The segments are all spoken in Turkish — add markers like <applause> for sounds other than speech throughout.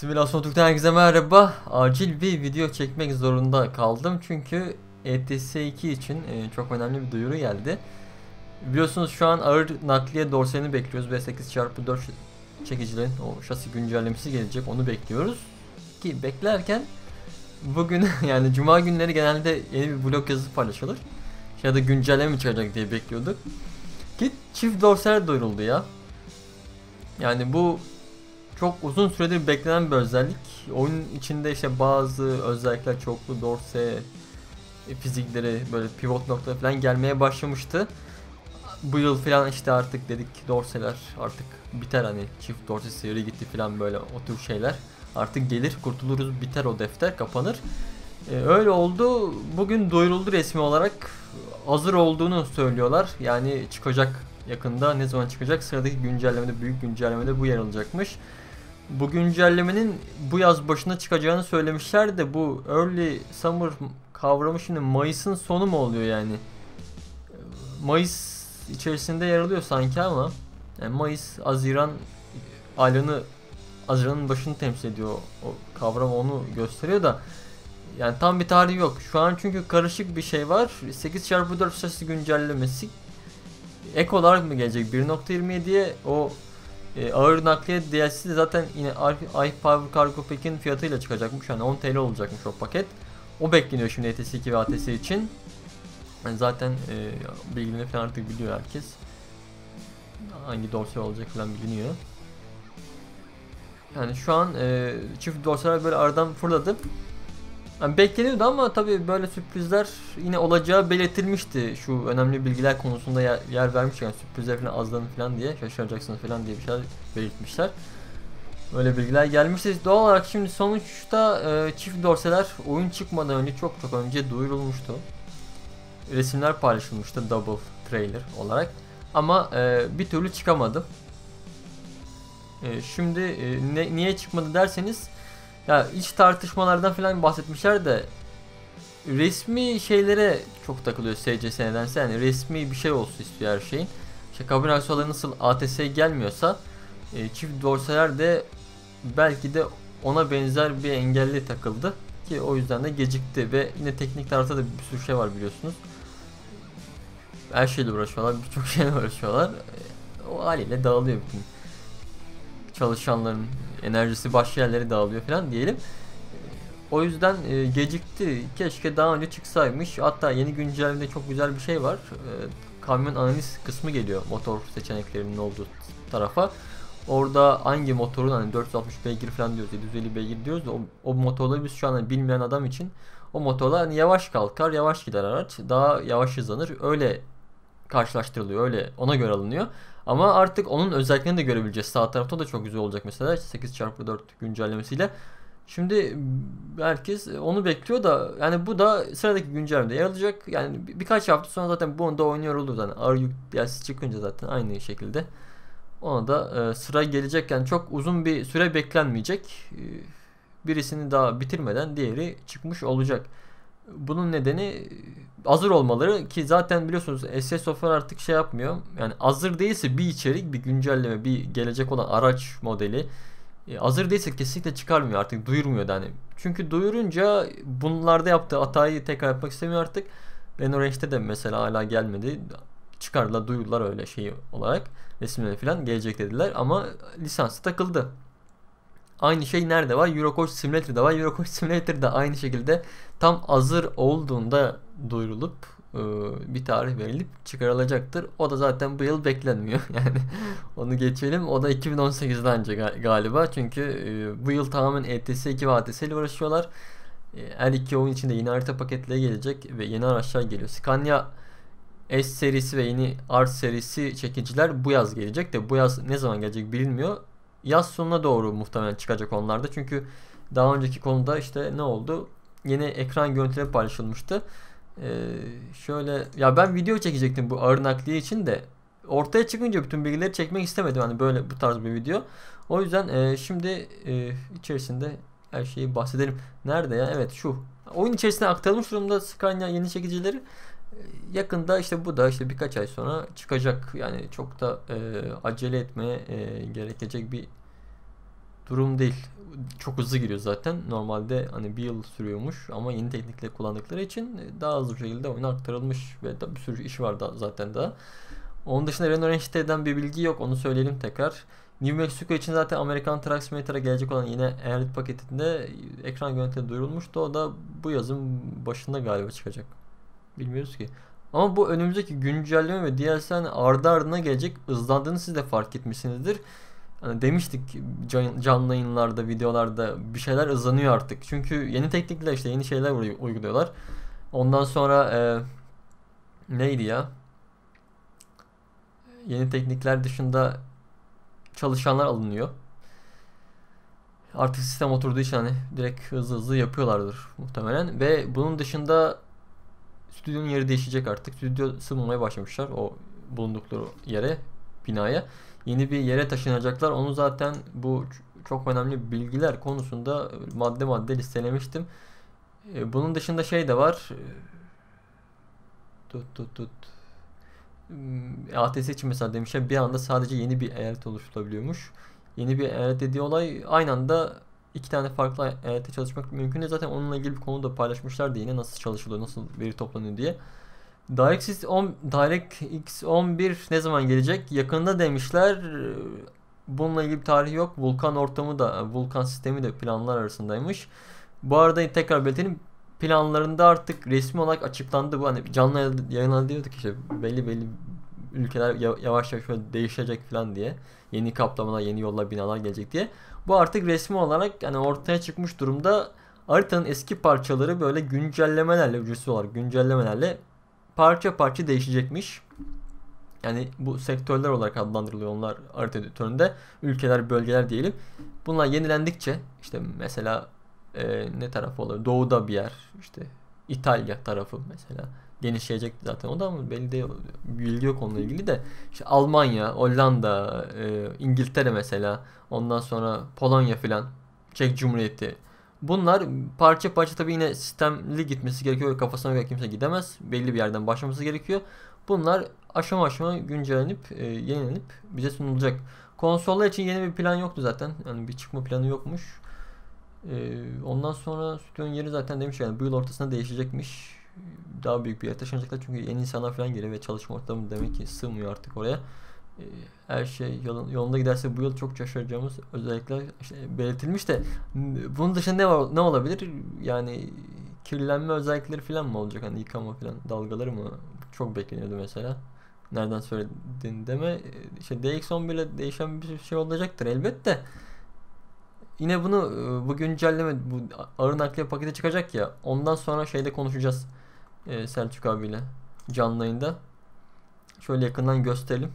Simülasyon Türk'ten herkese merhaba. Acil bir video çekmek zorunda kaldım çünkü ETS 2 için e, çok önemli bir duyuru geldi. Biliyorsunuz şu an ağır nakliye dorselini bekliyoruz. V8x4 çekicilerin o şasi güncellemesi gelecek onu bekliyoruz. Ki beklerken bugün <laughs> yani cuma günleri genelde yeni bir blog yazısı paylaşılır. Ya da güncelleme çıkacak diye bekliyorduk. Ki çift dorsal duyuruldu ya. Yani bu çok uzun süredir beklenen bir özellik. Oyun içinde işte bazı özellikler çoklu dorse fizikleri böyle pivot nokta falan gelmeye başlamıştı. Bu yıl falan işte artık dedik dorseler artık biter hani çift dorse seri gitti falan böyle o tür şeyler. Artık gelir kurtuluruz biter o defter kapanır. Ee, öyle oldu. Bugün duyuruldu resmi olarak. Hazır olduğunu söylüyorlar. Yani çıkacak yakında. Ne zaman çıkacak? Sıradaki güncellemede, büyük güncellemede bu yer alacakmış. Bu güncellemenin bu yaz başına çıkacağını söylemişler de bu early summer kavramı şimdi Mayıs'ın sonu mu oluyor yani? Mayıs içerisinde yer alıyor sanki ama yani Mayıs, Haziran aylarını Haziran'ın başını temsil ediyor. O kavram onu gösteriyor da yani tam bir tarih yok. Şu an çünkü karışık bir şey var. 8x4 sesi güncellemesi ek olarak mı gelecek 1.27'ye o e, ağır nakliye DLC'si de zaten yine iPower Cargo Pack'in fiyatıyla çıkacakmış. Yani 10 TL olacakmış o paket. O bekleniyor şimdi ETS 2 ve ATS için. Yani zaten e, bilgilerini falan artık biliyor herkes. Hangi dosya olacak falan biliniyor. Yani şu an e, çift dosyalar böyle aradan fırladı. Yani bekleniyordu ama tabii böyle sürprizler yine olacağı belirtilmişti. Şu önemli bilgiler konusunda yer, yer vermiş yani sürprizler falan azlanır falan diye şaşıracaksınız falan diye bir şeyler belirtmişler. Böyle bilgiler gelmişti. Doğal olarak şimdi sonuçta e, çift dorseler oyun çıkmadan önce çok çok önce duyurulmuştu. Resimler paylaşılmıştı double trailer olarak. Ama e, bir türlü çıkamadı. E, şimdi e, ne, niye çıkmadı derseniz ya iç tartışmalardan falan bahsetmişler de resmi şeylere çok takılıyor SCS nedense yani resmi bir şey olsun istiyor her şeyin. İşte kabin aksesuarları nasıl ATS gelmiyorsa e, çift dorseler de belki de ona benzer bir engelli takıldı ki o yüzden de gecikti ve yine teknik tarafta da bir sürü şey var biliyorsunuz. Her şeyle uğraşıyorlar, birçok <laughs> şeyle uğraşıyorlar. O haliyle dağılıyor bütün çalışanların enerjisi başka yerlere dağılıyor falan diyelim. O yüzden e, gecikti. Keşke daha önce çıksaymış. Hatta yeni güncellemede çok güzel bir şey var. E, kamyon analiz kısmı geliyor motor seçeneklerinin olduğu tarafa. Orada hangi motorun hani 460 beygir falan diyoruz 750 beygir diyoruz da o, o motorları biz şu an hani bilmeyen adam için o motorlar hani yavaş kalkar yavaş gider araç daha yavaş hızlanır öyle karşılaştırılıyor öyle ona göre alınıyor. Ama artık onun özelliklerini de görebileceğiz. Sağ tarafta da çok güzel olacak mesela 8x4 güncellemesiyle. Şimdi herkes onu bekliyor da yani bu da sıradaki güncellemede yer alacak. Yani bir, birkaç hafta sonra zaten bunu da oynuyor olur ağır yük DLC çıkınca zaten aynı şekilde. Ona da e, sıra gelecek yani çok uzun bir süre beklenmeyecek. E, birisini daha bitirmeden diğeri çıkmış olacak. Bunun nedeni hazır olmaları ki zaten biliyorsunuz SS Software artık şey yapmıyor. Yani hazır değilse bir içerik, bir güncelleme, bir gelecek olan araç modeli e, hazır değilse kesinlikle çıkarmıyor artık duyurmuyor da hani. Çünkü duyurunca bunlarda yaptığı hatayı tekrar yapmak istemiyor artık. Renault Range'de de mesela hala gelmedi. Çıkardılar duyurdular öyle şey olarak. Resimleri falan gelecek dediler ama lisansı takıldı. Aynı şey nerede var? Eurocoach Simulator'da var. Eurocoach <laughs> Simulator'da aynı şekilde tam hazır olduğunda duyurulup e, bir tarih verilip çıkarılacaktır. O da zaten bu yıl beklenmiyor. <laughs> Yani onu geçelim. O da 2018'den önce galiba. Çünkü e, bu yıl tamamen ETS 2 ve ATS ile uğraşıyorlar. E, her iki oyun içinde yeni harita paketleri gelecek ve yeni araçlar geliyor. Scania S serisi ve yeni R serisi çekiciler bu yaz gelecek de bu yaz ne zaman gelecek bilinmiyor yaz sonuna doğru muhtemelen çıkacak onlarda. Çünkü daha önceki konuda işte ne oldu? Yeni ekran görüntüleri paylaşılmıştı. Ee, şöyle ya ben video çekecektim bu ağır nakliye için de ortaya çıkınca bütün bilgileri çekmek istemedim hani böyle bu tarz bir video. O yüzden e, şimdi e, içerisinde her şeyi bahsedelim. Nerede ya? Evet şu. Oyun içerisine aktarılmış durumda Scania yeni çekicileri. Yakında işte bu da işte birkaç ay sonra çıkacak. Yani çok da e, acele etmeye e, gerekecek bir durum değil. Çok hızlı giriyor zaten. Normalde hani bir yıl sürüyormuş ama yeni teknikle kullandıkları için daha hızlı bir şekilde oyuna aktarılmış ve da bir sürü iş var da zaten daha. Onun dışında Renault Range'den bir bilgi yok. Onu söyleyelim tekrar. New Mexico için zaten Amerikan Truck gelecek olan yine eyalet paketinde ekran görüntüleri duyurulmuştu. O da bu yazın başında galiba çıkacak. Bilmiyoruz ki. Ama bu önümüzdeki güncelleme ve DLC'nin ardı ardına gelecek hızlandığını siz de fark etmişsinizdir. Hani demiştik can, canlı yayınlarda, videolarda bir şeyler hızlanıyor artık. Çünkü yeni teknikler işte yeni şeyler uyguluyorlar. Ondan sonra e, neydi ya? Yeni teknikler dışında çalışanlar alınıyor. Artık sistem oturduğu için hani direkt hızlı hızlı yapıyorlardır muhtemelen. Ve bunun dışında stüdyonun yeri değişecek artık. Stüdyo sığmamaya başlamışlar o bulundukları yere, binaya. Yeni bir yere taşınacaklar. Onu zaten bu çok önemli bilgiler konusunda madde madde listelemiştim. E, bunun dışında şey de var. E, tut tut tut. Hmm, ATS için mesela demişler bir anda sadece yeni bir eyalet oluşturulabiliyormuş. Yeni bir eyalet dediği olay aynı anda iki tane farklı eyalette çalışmak mümkün. Zaten onunla ilgili bir konu da paylaşmışlardı yine nasıl çalışılıyor, nasıl veri toplanıyor diye. DirectX 10 DirectX 11 ne zaman gelecek? Yakında demişler. Bununla ilgili bir tarih yok. Vulkan ortamı da, Vulkan sistemi de planlar arasındaymış. Bu arada tekrar belirtelim planlarında artık resmi olarak açıklandı bu hani canlı yayınlandı diyorduk işte belli belli ülkeler yavaş yavaş değişecek falan diye yeni kaplamalar yeni yollar binalar gelecek diye bu artık resmi olarak yani ortaya çıkmış durumda haritanın eski parçaları böyle güncellemelerle ücretsiz olarak güncellemelerle parça parça değişecekmiş. Yani bu sektörler olarak adlandırılıyor onlar harita editöründe. Ülkeler, bölgeler diyelim. Bunlar yenilendikçe işte mesela e, ne tarafı olur? Doğuda bir yer. işte İtalya tarafı mesela genişleyecek zaten. O da ama belli değil. Bilgi yok onunla ilgili de. İşte Almanya, Hollanda, e, İngiltere mesela. Ondan sonra Polonya filan. Çek Cumhuriyeti. Bunlar parça parça tabii yine sistemli gitmesi gerekiyor. Kafasına göre kimse gidemez. Belli bir yerden başlaması gerekiyor. Bunlar aşama aşama güncellenip, e, yenilenip bize sunulacak. Konsollar için yeni bir plan yoktu zaten. Yani bir çıkma planı yokmuş. Ee, ondan sonra stüdyonun yeri zaten demiş yani bu yıl ortasında değişecekmiş. Daha büyük bir yere taşınacaklar çünkü yeni insanlar falan geliyor ve çalışma ortamı demek ki sığmıyor artık oraya. Ee, her şey yolun, yolunda giderse bu yıl çok şaşıracağımız özellikle işte belirtilmiş de bunun dışında ne var, ne olabilir? Yani kirlenme özellikleri falan mı olacak? Hani yıkama falan dalgaları mı? Çok bekleniyordu mesela. Nereden söyledin deme. İşte DX11 ile değişen bir şey olacaktır elbette. Yine bunu e, bu güncelleme bu ağır nakliye paketi çıkacak ya. Ondan sonra şeyde konuşacağız. E, Selçuk abiyle canlı yayında. Şöyle yakından gösterelim.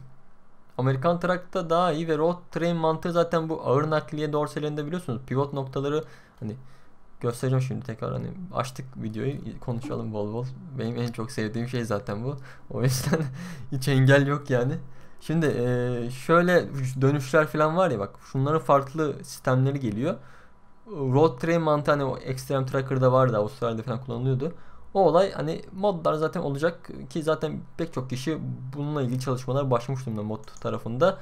Amerikan Truck'ta daha iyi ve Road Train mantığı zaten bu ağır nakliye dorselinde biliyorsunuz. Pivot noktaları hani göstereceğim şimdi tekrar hani açtık videoyu konuşalım bol bol. Benim en çok sevdiğim şey zaten bu. O yüzden <laughs> hiç engel yok yani. Şimdi e, şöyle dönüşler falan var ya bak şunların farklı sistemleri geliyor. Road train mantığı hani o Extreme Tracker'da vardı Avustralya'da falan kullanılıyordu. O olay hani modlar zaten olacak ki zaten pek çok kişi bununla ilgili çalışmalar başlamış durumda mod tarafında.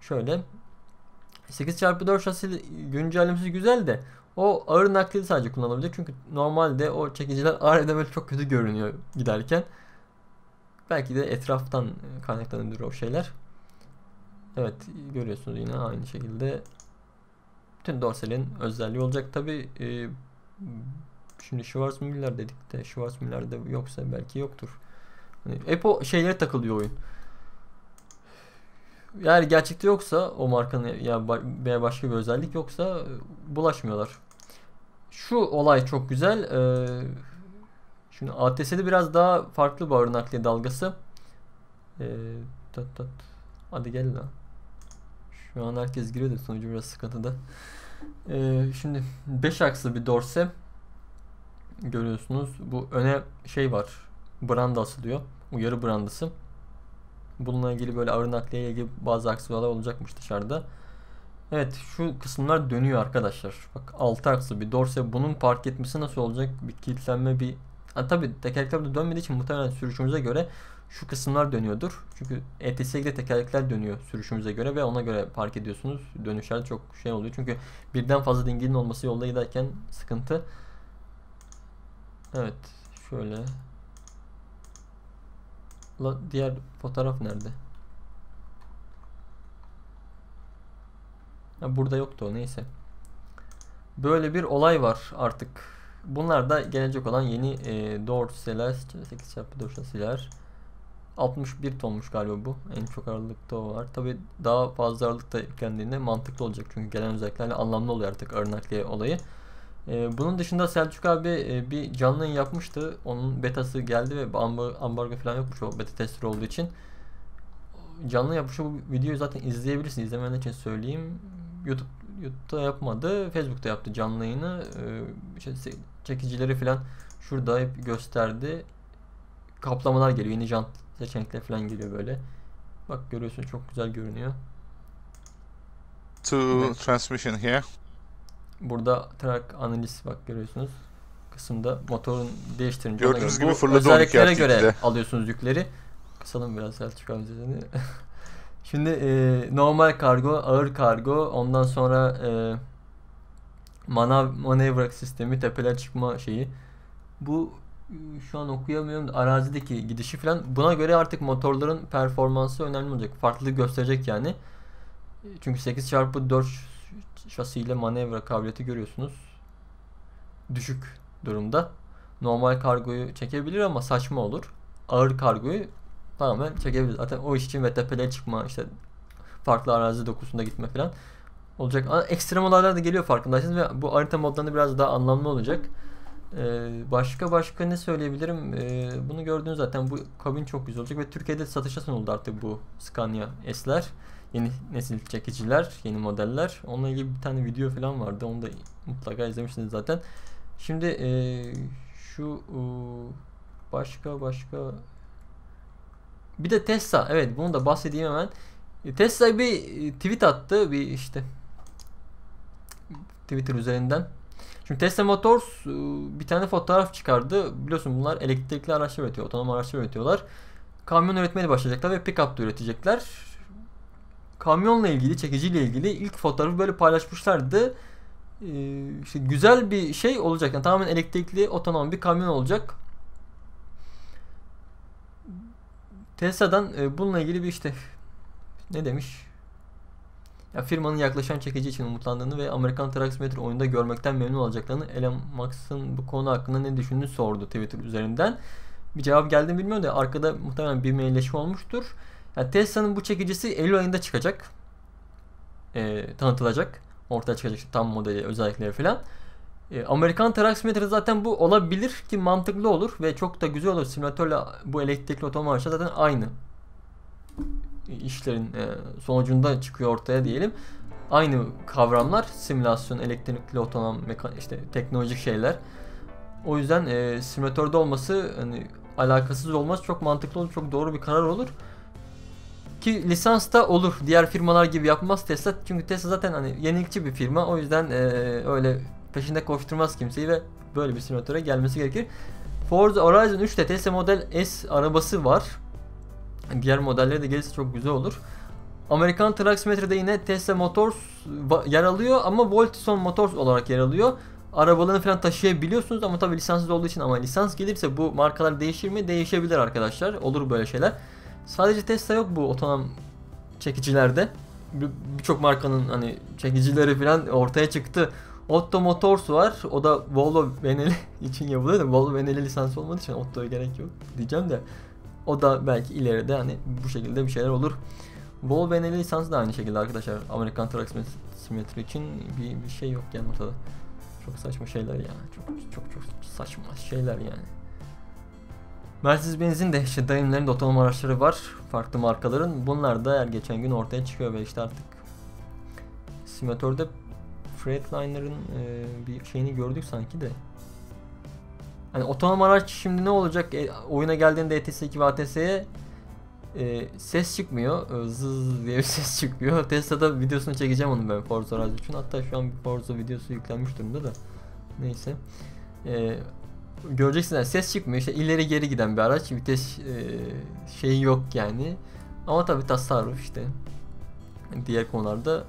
Şöyle 8x4 şasi güncellemesi güzel de o ağır nakli sadece kullanılabilir. Çünkü normalde o çekiciler arada böyle çok kötü görünüyor giderken. Belki de etraftan kaynaklanıyordur o şeyler. Evet görüyorsunuz yine aynı şekilde bütün dorselin özelliği olacak. Tabi e, şimdi Schwarzmüller dedik de Schwarzmüller'de yoksa belki yoktur. Hani hep o şeylere takılıyor oyun. Eğer gerçekte yoksa o markanın ya veya başka bir özellik yoksa bulaşmıyorlar. Şu olay çok güzel. Ee, Şimdi ATS'de biraz daha farklı bir nakliye dalgası. Ee, tat tat. Hadi gel lan. Şu an herkes giriyor da sonucu biraz sıkıntıda. Ee, şimdi 5 akslı bir dorse görüyorsunuz. Bu öne şey var. Branda asılıyor. Uyarı brandası. Bununla ilgili böyle ağır nakliye ilgili bazı aksiyonlar olacakmış dışarıda. Evet şu kısımlar dönüyor arkadaşlar. Bak 6 aksı bir dorse bunun park etmesi nasıl olacak? Bir kilitlenme bir Ha, tabii tekerlekler de dönmediği için muhtemelen sürüşümüze göre şu kısımlar dönüyordur. Çünkü ETS2'de tekerlekler dönüyor sürüşümüze göre ve ona göre park ediyorsunuz. Dönüşler çok şey oluyor. Çünkü birden fazla dingilin olması yolda sıkıntı. Evet. Şöyle. La, diğer fotoğraf nerede? Ha, burada yoktu o neyse. Böyle bir olay var artık. Bunlar da gelecek olan yeni e, dorseler 8 çarpı dorseler 61 tonmuş galiba bu. En çok ağırlıkta o var. Tabi daha fazla ağırlıkta yüklendiğinde mantıklı olacak. Çünkü gelen özelliklerle anlamlı oluyor artık ağır nakliye olayı. Ee, bunun dışında Selçuk abi e, bir canlı yayın yapmıştı. Onun betası geldi ve ambargo falan yokmuş o beta tester olduğu için. Canlı yapmış bu videoyu zaten izleyebilirsiniz. İzlemeyenler için söyleyeyim. YouTube YouTube'da yapmadı. Facebook'ta yaptı canlı yayını. Ee, çekicileri falan şurada hep gösterdi. Kaplamalar geliyor. Yeni jant seçenekler falan geliyor böyle. Bak görüyorsun çok güzel görünüyor. To evet. transmission here. Burada track analiz bak görüyorsunuz. Kısımda motorun değiştirince Gördüğünüz gibi bu özelliklere göre alıyorsunuz yükleri. Kısalım biraz Selçuk abi <laughs> Şimdi e, normal kargo, ağır kargo, ondan sonra e, manav manevra sistemi, tepeler çıkma şeyi. Bu şu an okuyamıyorum da arazideki gidişi falan buna göre artık motorların performansı önemli olacak. Farklılık gösterecek yani. Çünkü 8x4 şasiyle manevra kabiliyeti görüyorsunuz. Düşük durumda. Normal kargoyu çekebilir ama saçma olur. Ağır kargoyu tamamen çekebilir. Zaten o iş için VTP'lere çıkma işte farklı arazi dokusunda gitme falan olacak. Ama ekstrem olaylar da geliyor farkındaysanız ve bu harita modlarında biraz daha anlamlı olacak. Ee, başka başka ne söyleyebilirim? Ee, bunu gördüğünüz zaten bu kabin çok güzel olacak ve Türkiye'de satışa sunuldu artık bu Scania S'ler. Yeni nesil çekiciler, yeni modeller. Onunla ilgili bir tane video falan vardı. Onu da mutlaka izlemişsiniz zaten. Şimdi e, şu e, başka başka bir de Tesla. Evet bunu da bahsedeyim hemen. Tesla bir tweet attı. Bir işte Twitter üzerinden. Şimdi Tesla Motors e, bir tane fotoğraf çıkardı. Biliyorsun bunlar elektrikli araçlar üretiyor. Otonom araçlar üretiyorlar. Kamyon üretmeye başlayacaklar ve pick-up da üretecekler. Kamyonla ilgili, çekiciyle ilgili ilk fotoğrafı böyle paylaşmışlardı. Ee, işte güzel bir şey olacak. Yani tamamen elektrikli, otonom bir kamyon olacak. Tesla'dan e, bununla ilgili bir işte ne demiş? Ya firmanın yaklaşan çekici için umutlandığını ve Amerikan Simulator oyunda görmekten memnun olacaklarını Elon Musk'ın bu konu hakkında ne düşündüğünü sordu Twitter üzerinden. Bir cevap geldi mi bilmiyorum da arkada muhtemelen bir mailleşme olmuştur. Yani Tesla'nın bu çekicisi Eylül ayında çıkacak. Ee, tanıtılacak. Ortaya çıkacak işte tam modeli, özellikleri falan. Ee, Amerikan Simulator zaten bu olabilir ki mantıklı olur ve çok da güzel olur. Simülatörle bu elektrikli araçlar zaten aynı işlerin e, sonucunda çıkıyor ortaya diyelim. Aynı kavramlar simülasyon, elektrikli otonom, işte teknolojik şeyler. O yüzden e, simülatörde olması hani alakasız olmaz çok mantıklı olur, çok doğru bir karar olur. Ki lisans da olur. Diğer firmalar gibi yapmaz Tesla. Çünkü Tesla zaten hani yenilikçi bir firma. O yüzden e, öyle peşinde koşturmaz kimseyi ve böyle bir simülatöre gelmesi gerekir. Forza Horizon 3'te Tesla Model S arabası var. Diğer modelleri de gelirse çok güzel olur. Amerikan Simulator'da yine Tesla Motors yer alıyor ama Voltison Motors olarak yer alıyor. Arabalarını falan taşıyabiliyorsunuz ama tabi lisanssız olduğu için ama lisans gelirse bu markalar değişir mi? Değişebilir arkadaşlar. Olur böyle şeyler. Sadece Tesla yok bu otonom çekicilerde. Birçok markanın hani çekicileri falan ortaya çıktı. Otto Motors var. O da Volvo Benelli <laughs> için yapılıyor da Volvo Benelli lisansı olmadığı için Otto'ya gerek yok diyeceğim de. O da belki ileride hani bu şekilde bir şeyler olur. Volvo Benelli lisansı da aynı şekilde arkadaşlar. Amerikan Truck Simulator için bir, bir şey yok yani ortada. Çok saçma şeyler yani. Çok çok çok saçma şeyler yani. Mercedes-Benz'in de işte Daimler'in de otonom araçları var. Farklı markaların. Bunlar da her geçen gün ortaya çıkıyor ve işte artık simülatörde Freightliner'ın e, bir şeyini gördük sanki de. Hani otonom araç şimdi ne olacak? E, oyuna geldiğinde ETS2 ve ATS'ye e, ses çıkmıyor. E, zız diye bir <laughs> ses çıkıyor. Tesla'da videosunu çekeceğim onu ben Forza Horizon için. Hatta şu an bir Forza videosu yüklenmiş durumda da. Neyse. E, göreceksiniz ses çıkmıyor işte ileri geri giden bir araç vites e, şeyi yok yani ama tabi tasarruf işte diğer konularda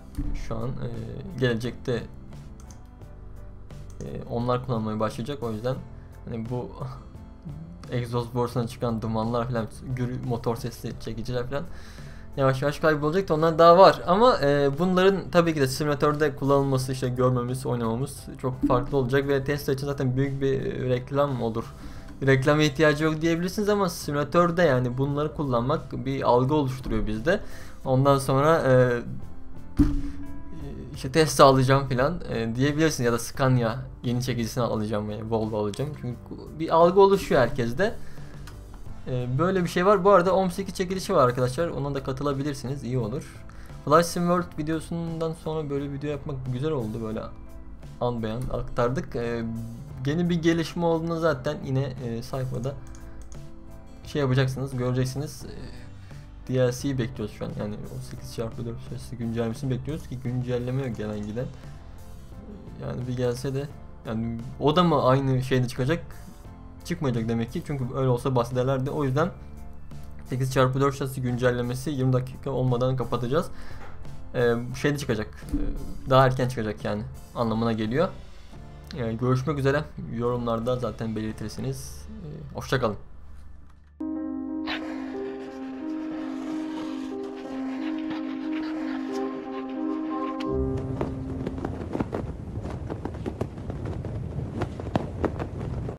şu an e, gelecekte e, onlar kullanmaya başlayacak o yüzden hani bu <laughs> egzoz borusuna çıkan dumanlar falan gürü motor sesli çekiciler falan yavaş yavaş kaybolacak da onlar daha var. Ama e, bunların tabii ki de simülatörde kullanılması işte görmemiz oynamamız çok farklı olacak ve Tesla için zaten büyük bir reklam olur. Reklama ihtiyacı yok diyebilirsiniz ama simülatörde yani bunları kullanmak bir algı oluşturuyor bizde. Ondan sonra e, işte Tesla alacağım falan e, diyebilirsin ya da Scania yeni çekicisini alacağım veya Volvo alacağım çünkü bir algı oluşuyor herkeste. E, böyle bir şey var. Bu arada OM8 çekilişi var arkadaşlar. Ona da katılabilirsiniz. iyi olur. Flight Sim World videosundan sonra böyle video yapmak güzel oldu. Böyle an beyan aktardık. E, yeni bir gelişme olduğunu zaten yine e, sayfada şey yapacaksınız, göreceksiniz. E, DLC'yi bekliyoruz şu an. Yani 18 çarpı 4 süresi güncellemesini bekliyoruz ki güncelleme yok gelen giden. Yani bir gelse de yani o da mı aynı şeyde çıkacak? Çıkmayacak demek ki çünkü öyle olsa bahsederlerdi. O yüzden 8 çarpı 4 şasi güncellemesi 20 dakika olmadan kapatacağız. Ee, şeyde çıkacak. Ee, daha erken çıkacak yani anlamına geliyor. Yani görüşmek üzere. Yorumlarda zaten belirtirsiniz. Ee, hoşçakalın.